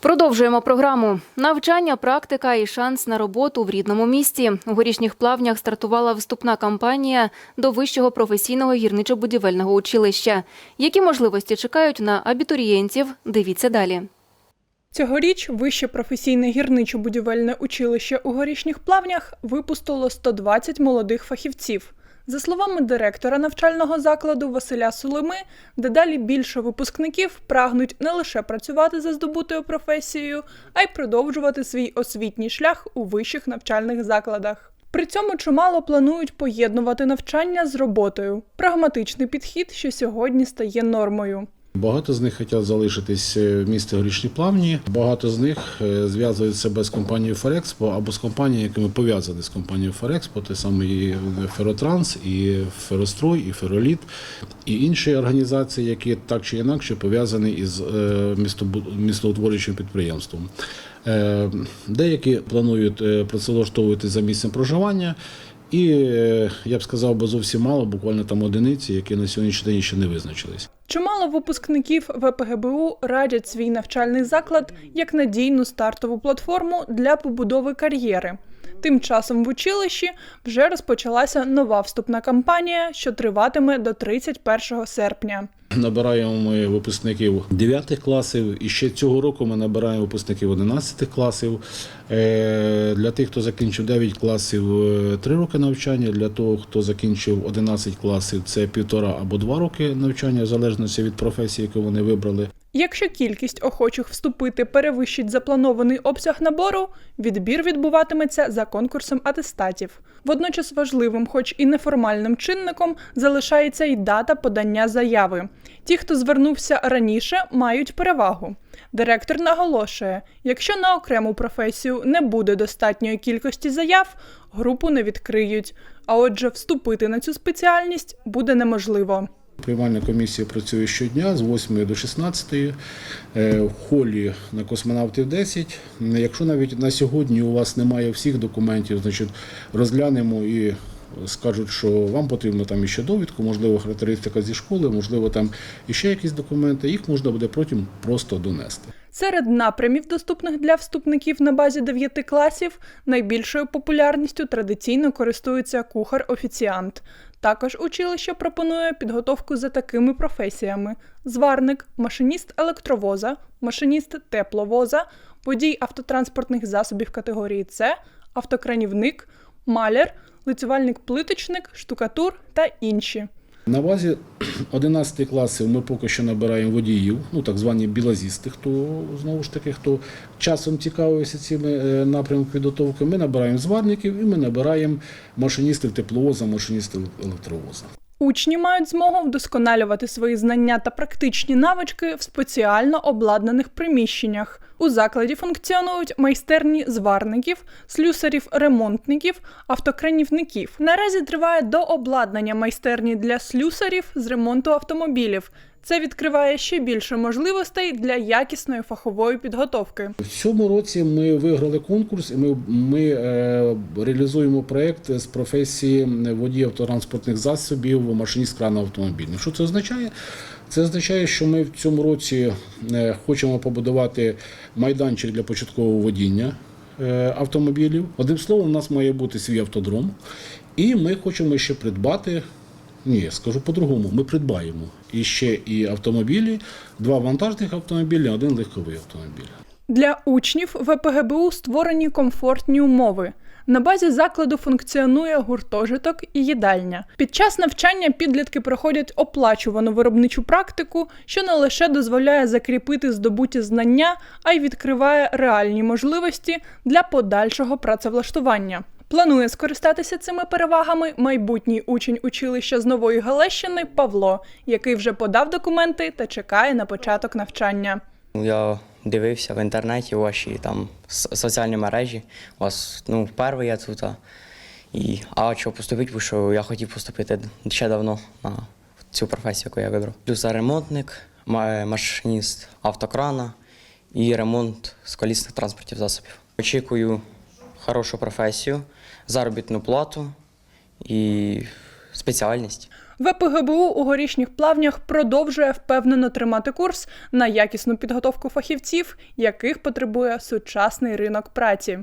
Продовжуємо програму. Навчання, практика і шанс на роботу в рідному місті. У горішніх плавнях стартувала вступна кампанія до вищого професійного гірничо-будівельного училища. Які можливості чекають на абітурієнтів? Дивіться далі. Цьогоріч Вище професійне гірничо-будівельне училище у горішніх плавнях випустило 120 молодих фахівців. За словами директора навчального закладу Василя Сулими, дедалі більше випускників прагнуть не лише працювати за здобутою професією, а й продовжувати свій освітній шлях у вищих навчальних закладах. При цьому чимало планують поєднувати навчання з роботою. Прагматичний підхід, що сьогодні стає нормою. Багато з них хочуть залишитись е, в місті Горішні Плавні. Багато з них е, зв'язують себе з компанією Ферекспо або з компаніями, якими пов'язані з компанією Ферекспо, те саме Феротранс, і Ферострой, і Фероліт, і інші організації, які так чи інакше пов'язані із е, містоутворюючим підприємством. Е, Деякі планують е, працевлаштовувати за місцем проживання. І е, я б сказав, бо зовсім мало, буквально там одиниці, які на сьогоднішній день ще не визначились. Чимало випускників ВПГБУ радять свій навчальний заклад як надійну стартову платформу для побудови кар'єри. Тим часом в училищі вже розпочалася нова вступна кампанія, що триватиме до 31 серпня. Набираємо ми випускників 9 класів, і ще цього року ми набираємо випускників 11 класів. Е, Для тих, хто закінчив 9 класів, 3 роки навчання. Для того, хто закінчив 11 класів, це півтора або 2 роки навчання, в залежності від професії, яку вони вибрали. Якщо кількість охочих вступити перевищить запланований обсяг набору, відбір відбуватиметься за конкурсом атестатів. Водночас важливим, хоч і неформальним чинником, залишається й дата подання заяви. Ті, хто звернувся раніше, мають перевагу. Директор наголошує, якщо на окрему професію не буде достатньої кількості заяв, групу не відкриють. А отже, вступити на цю спеціальність буде неможливо. Приймальна комісія працює щодня з 8 до 16, е, в холі на космонавтів 10. Якщо навіть на сьогодні у вас немає всіх документів, значить розглянемо і скажуть, що вам потрібно там іще довідку, можливо, характеристика зі школи, можливо, там іще якісь документи. Їх можна буде потім просто донести. Серед напрямів, доступних для вступників на базі 9 класів, найбільшою популярністю традиційно користується кухар-офіціант. Також училище пропонує підготовку за такими професіями: зварник, машиніст електровоза, машиніст тепловоза, водій автотранспортних засобів категорії С, автокранівник, маляр, лицювальник-плиточник, штукатур та інші. На базі 11 класів ми поки що набираємо водіїв, ну так звані білазісти, хто знову ж таки, хто часом цікавився цими е, напрямками підготовки. Ми набираємо зварників і ми набираємо машиністів тепловоза, машиністів електровоза. Учні мають змогу вдосконалювати свої знання та практичні навички в спеціально обладнаних приміщеннях. У закладі функціонують майстерні зварників, слюсарів-ремонтників, автокранівників. Наразі триває дообладнання майстерні для слюсарів з ремонту автомобілів. Це відкриває ще більше можливостей для якісної фахової підготовки. В цьому році ми виграли конкурс і ми, ми е, реалізуємо проєкт з професії водія автотранспортних засобів, машиніст крана автомобільних. Що це означає? Це означає, що ми в цьому році е, хочемо побудувати майданчик для початкового водіння е, автомобілів. Одним словом, у нас має бути свій автодром, і ми хочемо ще придбати. Ні, скажу по-другому, ми придбаємо і ще і автомобілі, два вантажних автомобілі, один легковий автомобіль. Для учнів ВПГБУ створені комфортні умови. На базі закладу функціонує гуртожиток і їдальня. Під час навчання підлітки проходять оплачувану виробничу практику, що не лише дозволяє закріпити здобуті знання, а й відкриває реальні можливості для подальшого працевлаштування. Планує скористатися цими перевагами майбутній учень училища з Нової Галещини Павло, який вже подав документи та чекає на початок навчання. Я дивився в інтернеті ваші там соціальні мережі. У вас ну, вперше я тут. І, а що поступити, бо що я хотів поступити ще давно на цю професію, яку я вибрав. Плюс ремонтник, ма- машиніст автокрана і ремонт з колісних транспортів засобів. Очікую хорошу професію, заробітну плату і спеціальність. ВПГБУ у горішніх плавнях продовжує впевнено тримати курс на якісну підготовку фахівців, яких потребує сучасний ринок праці.